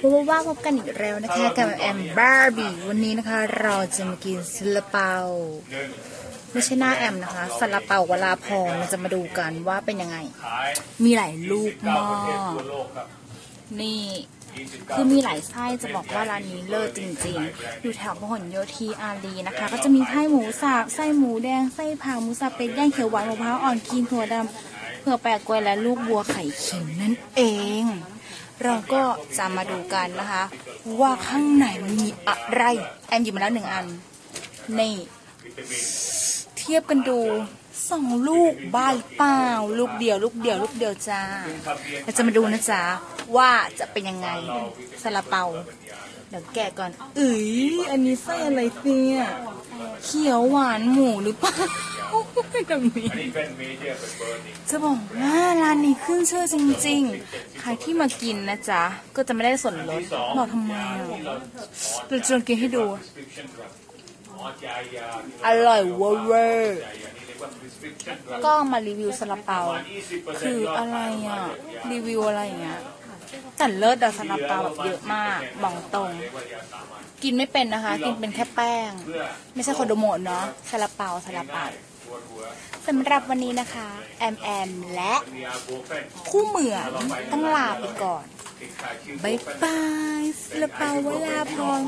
พบว่าพบกันอีกแล้วนะคะกับแอมบาร์บี้วันนี้นะคะเราจะมากินซาลาเปาไม่ใช่หน้าแอมนะคะซาลาเปาวลาพรเราจะมาดูกันว่าเป็นยังไง มีหลายลูกมากนี่คือมีหลายไส้จะบอกว่าร้านนี้เลิศจริงๆ อยู่แถวพหลโยธีอารีนะคะ ก็จะมีไส้หมูสับไส้หมูแดงไส้ผักหมูสับเป็ดย่างเขียวหวานมะพร้าวอ่อนครีมถั่วดำเผือกแปะกล้วยและลูกบัวไข่เค็มนั่นเอง เราก็จะมาดูกันนะคะ ว่าข้างในมันมีอะไรแอมหยิบมาแล้วหนึ่งอันนี่เทียบกันดูสองลูกบ้าหรือเปล่าลูกเดียว ลูกเดียว ลูกเดียวจ้าเราจะมาดูนะจ๊ะว่าจะเป็นยังไงซาลาเปาเดี๋ยวแกะก่อนเอ้ยอันนี้ไส้อะไรเนี่ยเขียวหวานหมูหรือเปล่าแบบนี้จะบอกว่าร้านนี้ขึ้นชื่อจริง ใครที่มากินนะจ๊ะ ก็จะไม่ได้ส่วนลดบอกทำไมอะเราจะลองกินให้ดู อร่อยเวอร์ก็มารีวิวซาลาเปา คืออะไรอะ รีวิวอะไรอย่างเงี้ยแต่เลิศแต่ซาลาเปาแบบเยอะมากบอกตรง กินไม่เป็นนะคะ กินเป็นแค่แป้ง ไม่ใช่โคโดโมะเนาะซาลาเปาซาลาเปา สำหรับวันนี้นะคะ แอมแอม และคู่เหมือนต้องลาไปก่อนบายบายสลาเปาวลาพร